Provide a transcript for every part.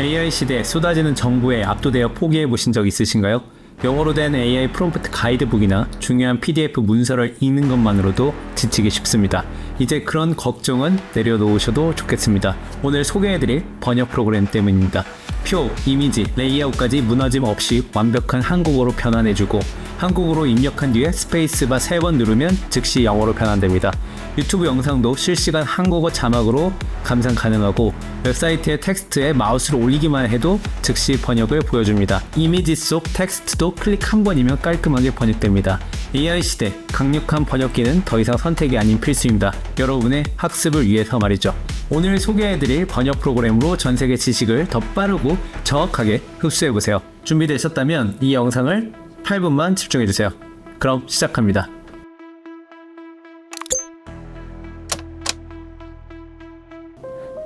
AI 시대에 쏟아지는 정보에 압도되어 포기해 보신 적 있으신가요? 영어로 된 AI 프롬프트 가이드북이나 중요한 PDF 문서를 읽는 것만으로도 지치기 쉽습니다. 이제 그런 걱정은 내려놓으셔도 좋겠습니다. 오늘 소개해드릴 번역 프로그램 때문입니다. 표, 이미지, 레이아웃까지 무너짐 없이 완벽한 한국어로 변환해주고 한국어로 입력한 뒤에 스페이스바 3번 누르면 즉시 영어로 변환됩니다. 유튜브 영상도 실시간 한국어 자막으로 감상 가능하고 웹사이트의 텍스트에 마우스를 올리기만 해도 즉시 번역을 보여줍니다. 이미지 속 텍스트도 클릭 한 번이면 깔끔하게 번역됩니다. AI 시대 강력한 번역기는 더 이상 선택이 아닌 필수입니다. 여러분의 학습을 위해서 말이죠. 오늘 소개해드릴 번역 프로그램으로 전 세계 지식을 더 빠르고 정확하게 흡수해보세요. 준비되셨다면 이 영상을 8분만 집중해주세요. 그럼 시작합니다.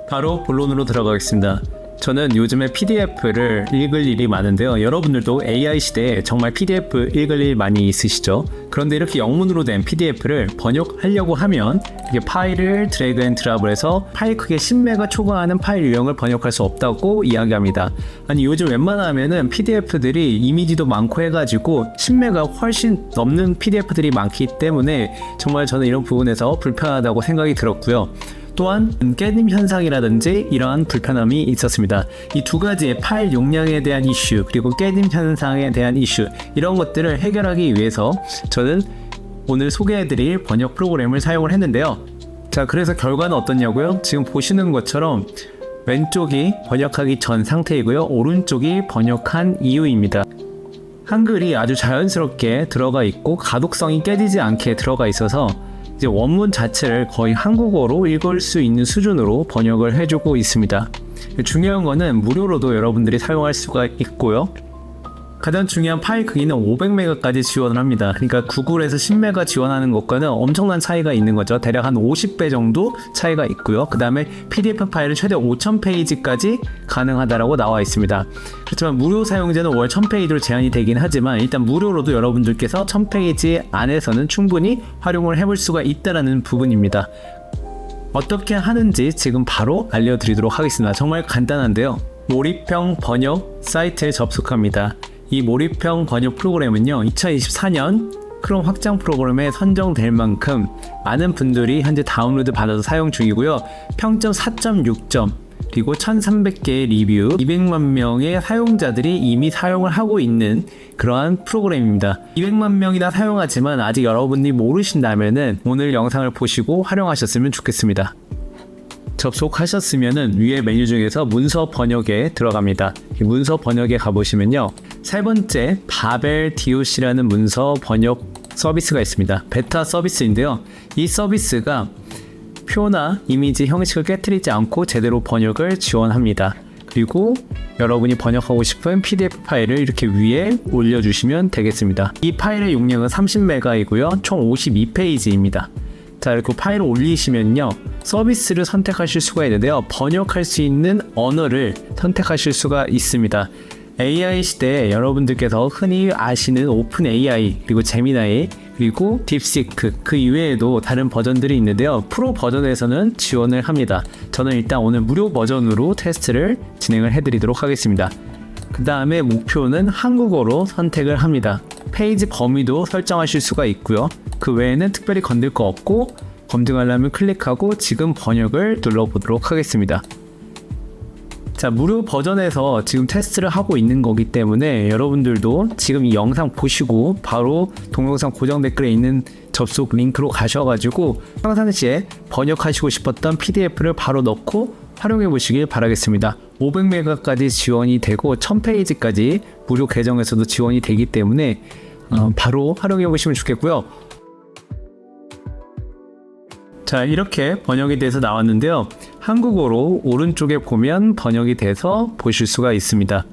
바로 본론으로 들어가겠습니다. 저는 요즘에 PDF를 읽을 일이 많은데요. 여러분들도 AI 시대에 정말 PDF 읽을 일 많이 있으시죠? 그런데 이렇게 영문으로 된 PDF를 번역하려고 하면 이게 파일을 드래그 앤 드랍을 해서 파일 크기 10메가 초과하는 파일 유형을 번역할 수 없다고 이야기합니다. 아니 요즘 웬만하면은 PDF들이 이미지도 많고 해가지고 10메가 훨씬 넘는 PDF들이 많기 때문에 정말 저는 이런 부분에서 불편하다고 생각이 들었고요. 또한 깨짐 현상이라든지 이러한 불편함이 있었습니다. 이 두 가지의 파일 용량에 대한 이슈 그리고 깨짐 현상에 대한 이슈 이런 것들을 해결하기 위해서 저는 오늘 소개해드릴 번역 프로그램을 사용을 했는데요. 자 그래서 결과는 어떻냐고요? 지금 보시는 것처럼 왼쪽이 번역하기 전 상태이고요. 오른쪽이 번역한 이후입니다. 한글이 아주 자연스럽게 들어가 있고 가독성이 깨지지 않게 들어가 있어서 이제 원문 자체를 거의 한국어로 읽을 수 있는 수준으로 번역을 해주고 있습니다. 중요한 거는 무료로도 여러분들이 사용할 수가 있고요. 가장 중요한 파일 크기는 500메가까지 지원을 합니다. 그러니까 구글에서 10메가 지원하는 것과는 엄청난 차이가 있는 거죠. 대략 한 50배 정도 차이가 있고요. 그 다음에 PDF 파일은 최대 5000페이지까지 가능하다라고 나와 있습니다. 그렇지만 무료 사용자는 월 1000페이지로 제한이 되긴 하지만 일단 무료로도 여러분들께서 1000페이지 안에서는 충분히 활용을 해볼 수가 있다라는 부분입니다. 어떻게 하는지 지금 바로 알려드리도록 하겠습니다. 정말 간단한데요. 몰입형 번역 사이트에 접속합니다. 이 몰입형 번역 프로그램은요, 2024년 크롬 확장 프로그램에 선정될 만큼 많은 분들이 현재 다운로드 받아서 사용 중이고요. 평점 4.6점, 그리고 1300개의 리뷰, 200만 명의 사용자들이 이미 사용을 하고 있는 그러한 프로그램입니다. 200만 명이나 사용하지만 아직 여러분이 모르신다면은 오늘 영상을 보시고 활용하셨으면 좋겠습니다. 접속하셨으면은 위에 메뉴 중에서 문서 번역에 들어갑니다. 이 문서 번역에 가보시면요. 세 번째 바벨 DOC라는 문서 번역 서비스가 있습니다. 베타 서비스인데요. 이 서비스가 표나 이미지 형식을 깨뜨리지 않고 제대로 번역을 지원합니다. 그리고 여러분이 번역하고 싶은 PDF 파일을 이렇게 위에 올려주시면 되겠습니다. 이 파일의 용량은 30메가이고요. 총 52페이지입니다. 자, 이렇게 파일을 올리시면요. 서비스를 선택하실 수가 있는데요. 번역할 수 있는 언어를 선택하실 수가 있습니다. AI 시대에 여러분들께서 흔히 아시는 오픈 AI 그리고 제미나이 그리고 딥시크 그 이외에도 다른 버전들이 있는데요. 프로 버전에서는 지원을 합니다. 저는 일단 오늘 무료 버전으로 테스트를 진행을 해드리도록 하겠습니다. 그 다음에 목표는 한국어로 선택을 합니다. 페이지 범위도 설정하실 수가 있고요. 그 외에는 특별히 건들 거 없고 검증하려면 클릭하고 지금 번역을 눌러보도록 하겠습니다. 자, 무료 버전에서 지금 테스트를 하고 있는 거기 때문에 여러분들도 지금 이 영상 보시고 바로 동영상 고정 댓글에 있는 접속 링크로 가셔가지고 평상시에 번역하시고 싶었던 PDF를 바로 넣고 활용해 보시길 바라겠습니다. 500메가까지 지원이 되고 1000페이지까지 무료 계정에서도 지원이 되기 때문에 어, 바로 활용해 보시면 좋겠고요. 자, 이렇게 번역이 돼서 나왔는데요. 한국어로 오른쪽에 보면 번역이 돼서 보실 수가 있습니다.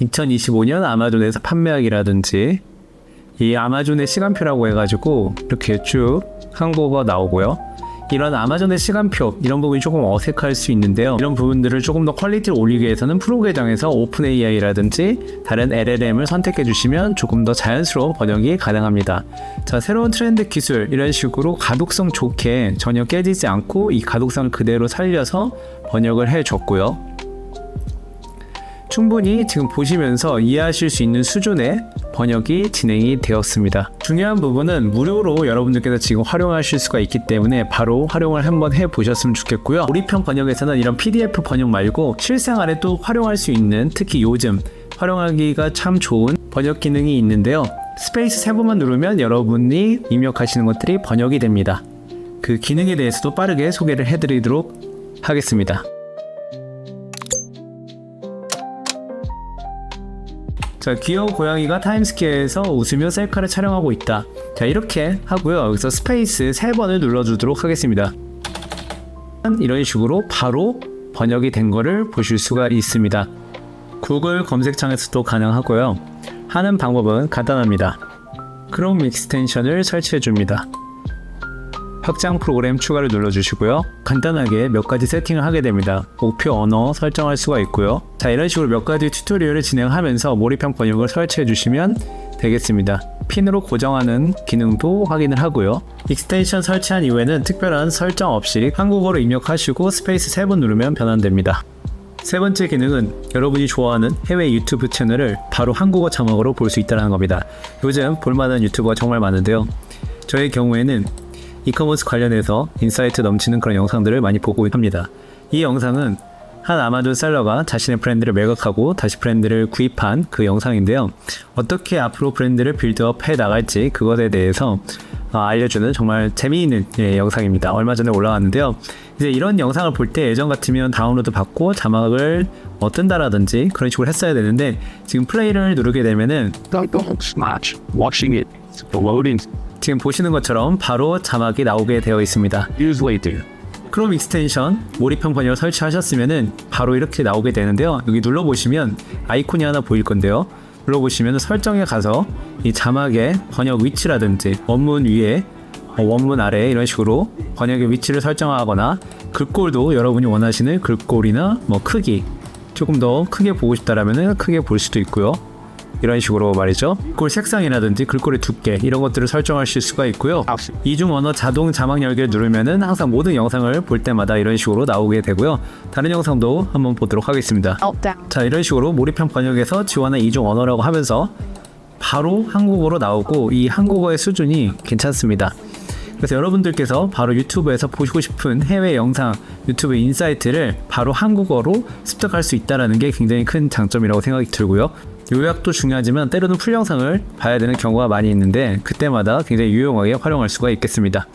2025년 아마존에서 판매하기라든지 이 아마존의 시간표라고 해가지고 이렇게 쭉 한국어가 나오고요. 이런 아마존의 시간표 이런 부분이 조금 어색할 수 있는데요. 이런 부분들을 조금 더 퀄리티를 올리기 위해서는 프로 계정에서 오픈 AI라든지 다른 LLM을 선택해 주시면 조금 더 자연스러운 번역이 가능합니다. 자, 새로운 트렌드 기술 이런 식으로 가독성 좋게 전혀 깨지지 않고 이 가독성을 그대로 살려서 번역을 해 줬고요. 충분히 지금 보시면서 이해하실 수 있는 수준의 번역이 진행이 되었습니다. 중요한 부분은 무료로 여러분들께서 지금 활용하실 수가 있기 때문에 바로 활용을 한번 해 보셨으면 좋겠고요. 우리편 번역에서는 이런 PDF 번역 말고 실생활에 또 활용할 수 있는 특히 요즘 활용하기가 참 좋은 번역 기능이 있는데요. 스페이스 세 번만 누르면 여러분이 입력하시는 것들이 번역이 됩니다. 그 기능에 대해서도 빠르게 소개를 해드리도록 하겠습니다. 자, 귀여운 고양이가 타임스퀘어에서 웃으며 셀카를 촬영하고 있다. 자, 이렇게 하고요. 여기서 스페이스 세 번을 눌러주도록 하겠습니다. 이런 식으로 바로 번역이 된 거를 보실 수가 있습니다. 구글 검색창에서도 가능하고요. 하는 방법은 간단합니다. 크롬 익스텐션을 설치해 줍니다. 확장 프로그램 추가를 눌러주시고요. 간단하게 몇 가지 세팅을 하게 됩니다. 목표 언어 설정할 수가 있고요. 자 이런 식으로 몇 가지 튜토리얼을 진행하면서 몰입형 번역을 설치해 주시면 되겠습니다. 핀으로 고정하는 기능도 확인을 하고요. 익스텐션 설치한 이후에는 특별한 설정 없이 한국어로 입력하시고 스페이스 세 번 누르면 변환됩니다. 세 번째 기능은 여러분이 좋아하는 해외 유튜브 채널을 바로 한국어 자막으로 볼 수 있다는 겁니다. 요즘 볼만한 유튜버가 정말 많은데요. 저의 경우에는 이커머스 관련해서 인사이트 넘치는 그런 영상들을 많이 보고 합니다. 이 영상은 한 아마존 셀러가 자신의 브랜드를 매각하고 다시 브랜드를 구입한 그 영상인데요. 어떻게 앞으로 브랜드를 빌드업 해 나갈지 그것에 대해서 어, 알려주는 정말 재미있는 예, 영상입니다. 얼마 전에 올라왔는데요. 이제 이런 영상을 볼 때 예전 같으면 다운로드 받고 자막을 어, 뜬다라든지 그런 식으로 했어야 되는데 지금 플레이를 누르게 되면은 지금 보시는 것처럼 바로 자막이 나오게 되어 있습니다. Use later. 크롬 익스텐션 몰입형 번역을 설치하셨으면은 바로 이렇게 나오게 되는데요. 여기 눌러보시면 아이콘이 하나 보일 건데요. 눌러보시면 설정에 가서 이 자막의 번역 위치라든지 원문 위에 어, 원문 아래 이런 식으로 번역의 위치를 설정하거나 글꼴도 여러분이 원하시는 글꼴이나 뭐 크기 조금 더 크게 보고 싶다라면은 크게 볼 수도 있고요. 이런 식으로 말이죠. 글꼴 색상이라든지 글꼴의 두께 이런 것들을 설정하실 수가 있고요. 이중 언어 자동 자막 열기를 누르면은 항상 모든 영상을 볼 때마다 이런 식으로 나오게 되고요. 다른 영상도 한번 보도록 하겠습니다. meltdown. 자 이런 식으로 몰입형 번역에서 지원한 이중 언어라고 하면서 바로 한국어로 나오고 이 한국어의 수준이 괜찮습니다. 그래서 여러분들께서 바로 유튜브에서 보시고 싶은 해외 영상 유튜브 인사이트를 바로 한국어로 습득할 수 있다는 게 굉장히 큰 장점이라고 생각이 들고요. 요약도 중요하지만 때로는 풀 영상을 봐야 되는 경우가 많이 있는데 그때마다 굉장히 유용하게 활용할 수가 있겠습니다.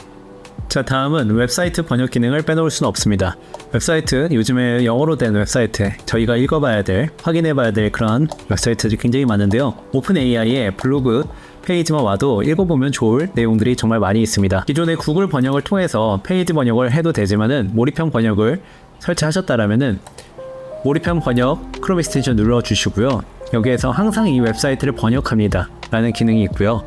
자 다음은 웹사이트 번역 기능을 빼놓을 수는 없습니다. 웹사이트 요즘에 영어로 된 웹사이트 저희가 읽어봐야 될 확인해봐야 될 그런 웹사이트들이 굉장히 많은데요. 오픈 AI의 블로그 페이지만 와도 읽어보면 좋을 내용들이 정말 많이 있습니다. 기존의 구글 번역을 통해서 페이지 번역을 해도 되지만은 몰입형 번역을 설치하셨다라면은 몰입형 번역 크롬 익스텐션 눌러주시고요. 여기에서 항상 이 웹사이트를 번역합니다. 라는 기능이 있고요.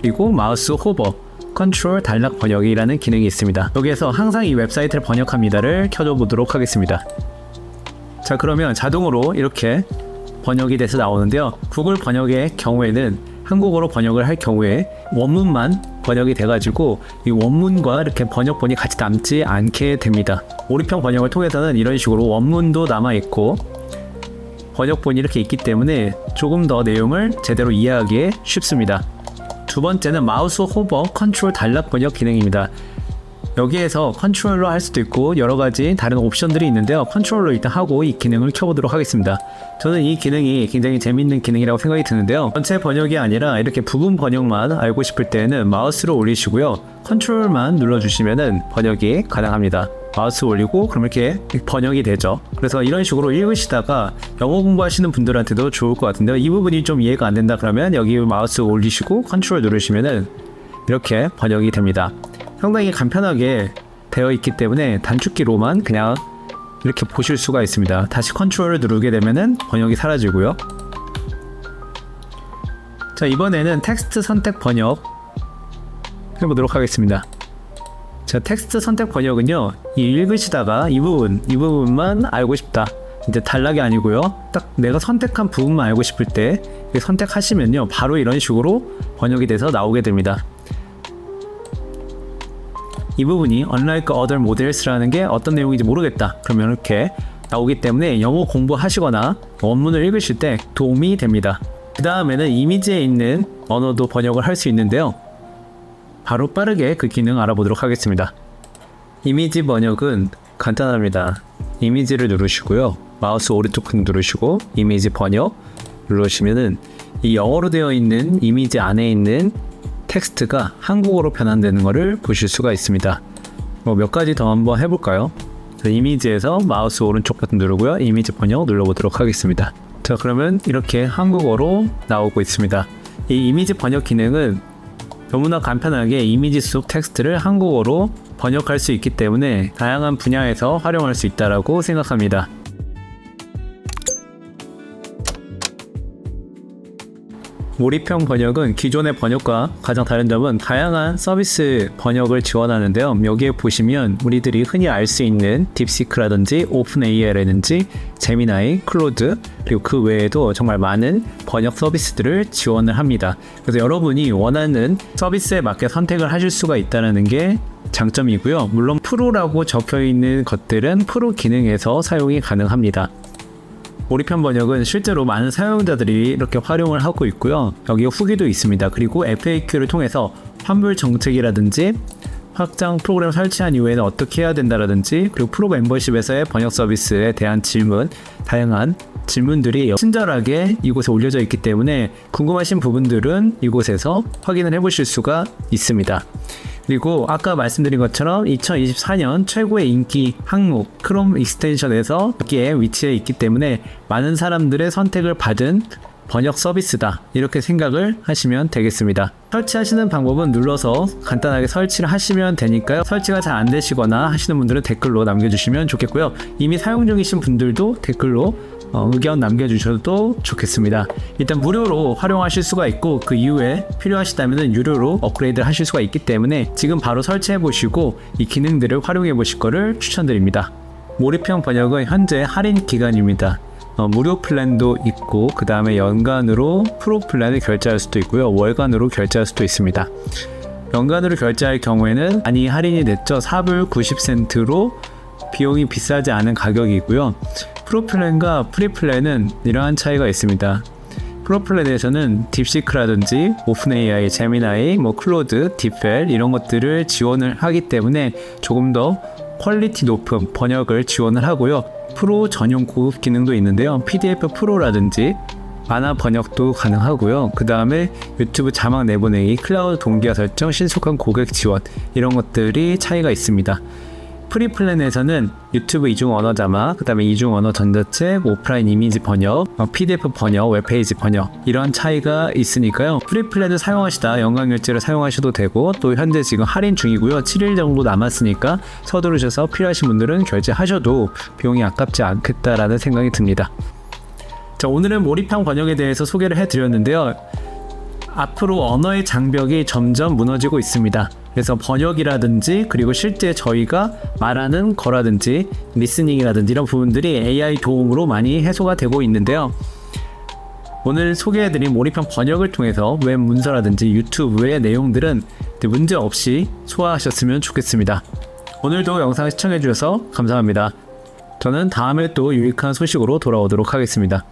그리고 마우스 호버 컨트롤 단락 번역이라는 기능이 있습니다. 여기에서 항상 이 웹사이트를 번역합니다를 켜줘 보도록 하겠습니다. 자 그러면 자동으로 이렇게 번역이 돼서 나오는데요. 구글 번역의 경우에는 한국어로 번역을 할 경우에 원문만 번역이 돼가지고 이 원문과 이렇게 번역본이 같이 남지 않게 됩니다. 몰입형 번역을 통해서는 이런 식으로 원문도 남아 있고 번역본이 이렇게 있기 때문에 조금 더 내용을 제대로 이해하기에 쉽습니다. 두 번째는 마우스 호버 컨트롤 단락 번역 기능입니다. 여기에서 컨트롤로 할 수도 있고 여러 가지 다른 옵션들이 있는데요. 컨트롤로 일단 하고 이 기능을 켜보도록 하겠습니다. 저는 이 기능이 굉장히 재밌는 기능이라고 생각이 드는데요. 전체 번역이 아니라 이렇게 부분 번역만 알고 싶을 때는 마우스로 올리시고요. 컨트롤만 눌러주시면은 번역이 가능합니다. 마우스 올리고 그럼 이렇게 번역이 되죠. 그래서 이런 식으로 읽으시다가 영어 공부하시는 분들한테도 좋을 것 같은데요. 이 부분이 좀 이해가 안 된다 그러면 여기 마우스 올리시고 컨트롤 누르시면은 이렇게 번역이 됩니다. 상당히 간편하게 되어 있기 때문에 단축키로만 그냥 이렇게 보실 수가 있습니다. 다시 컨트롤을 누르게 되면은 번역이 사라지고요. 자, 이번에는 텍스트 선택 번역 해보도록 하겠습니다. 자, 텍스트 선택 번역은요, 이 읽으시다가 이 부분, 이 부분만 알고 싶다. 이제 단락이 아니고요. 딱 내가 선택한 부분만 알고 싶을 때 선택하시면요, 바로 이런 식으로 번역이 돼서 나오게 됩니다. 이 부분이 unlike other models라는 게 어떤 내용인지 모르겠다. 그러면 이렇게 나오기 때문에 영어 공부하시거나 원문을 읽으실 때 도움이 됩니다. 그 다음에는 이미지에 있는 언어도 번역을 할 수 있는데요. 바로 빠르게 그 기능 알아보도록 하겠습니다. 이미지 번역은 간단합니다. 이미지를 누르시고요. 마우스 오른쪽 큰 누르시고 이미지 번역 누르시면은 이 영어로 되어 있는 이미지 안에 있는 텍스트가 한국어로 변환되는 것을 보실 수가 있습니다. 뭐 몇 가지 더 한번 해볼까요? 자, 이미지에서 마우스 오른쪽 버튼 누르고요. 이미지 번역 눌러보도록 하겠습니다. 자, 그러면 이렇게 한국어로 나오고 있습니다. 이 이미지 번역 기능은 너무나 간편하게 이미지 속 텍스트를 한국어로 번역할 수 있기 때문에 다양한 분야에서 활용할 수 있다라고 생각합니다. 몰입형 번역은 기존의 번역과 가장 다른 점은 다양한 서비스 번역을 지원하는데요. 여기에 보시면 우리들이 흔히 알 수 있는 딥시크라든지 오픈AI라든지 제미나이, 클로드 그리고 그 외에도 정말 많은 번역 서비스들을 지원을 합니다. 그래서 여러분이 원하는 서비스에 맞게 선택을 하실 수가 있다는 게 장점이고요. 물론 프로라고 적혀 있는 것들은 프로 기능에서 사용이 가능합니다. 몰입형 번역은 실제로 많은 사용자들이 이렇게 활용을 하고 있고요. 여기 후기도 있습니다. 그리고 FAQ를 통해서 환불 정책이라든지 확장 프로그램 설치한 이후에는 어떻게 해야 된다라든지 그리고 프로 멤버십에서의 번역 서비스에 대한 질문 다양한 질문들이 친절하게 이곳에 올려져 있기 때문에 궁금하신 부분들은 이곳에서 확인을 해보실 수가 있습니다. 그리고 아까 말씀드린 것처럼 2024년 최고의 인기 항목 크롬 익스텐션에서 여기에 위치해 있기 때문에 많은 사람들의 선택을 받은 번역 서비스다. 이렇게 생각을 하시면 되겠습니다. 설치하시는 방법은 눌러서 간단하게 설치를 하시면 되니까요. 설치가 잘 안 되시거나 하시는 분들은 댓글로 남겨주시면 좋겠고요. 이미 사용 중이신 분들도 댓글로 어, 의견 남겨주셔도 좋겠습니다. 일단 무료로 활용하실 수가 있고 그 이후에 필요하시다면 유료로 업그레이드 하실 수가 있기 때문에 지금 바로 설치해 보시고 이 기능들을 활용해 보실 거를 추천드립니다. 몰입형 번역은 현재 할인 기간입니다. 어, 무료 플랜도 있고 그 다음에 연간으로 프로 플랜을 결제할 수도 있고요 월간으로 결제할 수도 있습니다. 연간으로 결제할 경우에는 많이 할인이 됐죠. 4불 90센트로 비용이 비싸지 않은 가격이고요. 프로 플랜과 프리 플랜은 이러한 차이가 있습니다. 프로 플랜에서는 딥시크라든지 오픈AI, 제미나이, 뭐 클로드, 딥펠 이런 것들을 지원을 하기 때문에 조금 더 퀄리티 높은 번역을 지원을 하고요. 프로 전용 고급 기능도 있는데요. PDF 프로라든지 만화 번역도 가능하고요. 그 다음에 유튜브 자막 내보내기, 클라우드 동기화 설정, 신속한 고객 지원 이런 것들이 차이가 있습니다. 프리 플랜에서는 유튜브 이중 언어 자막, 그 다음에 이중 언어 전자책, 오프라인 이미지 번역, 어, PDF 번역, 웹페이지 번역 이런 차이가 있으니까요. 프리 플랜을 사용하시다 연강일지를 사용하셔도 되고 또 현재 지금 할인 중이고요. 7일 정도 남았으니까 서두르셔서 필요하신 분들은 결제하셔도 비용이 아깝지 않겠다라는 생각이 듭니다. 자, 오늘은 몰입형 번역에 대해서 소개를 해드렸는데요. 앞으로 언어의 장벽이 점점 무너지고 있습니다. 그래서 번역이라든지 그리고 실제 저희가 말하는 거라든지 리스닝이라든지 이런 부분들이 AI 도움으로 많이 해소가 되고 있는데요. 오늘 소개해드린 몰입형 번역을 통해서 웹 문서라든지 유튜브의 내용들은 문제 없이 소화하셨으면 좋겠습니다. 오늘도 영상 시청해주셔서 감사합니다. 저는 다음에 또 유익한 소식으로 돌아오도록 하겠습니다.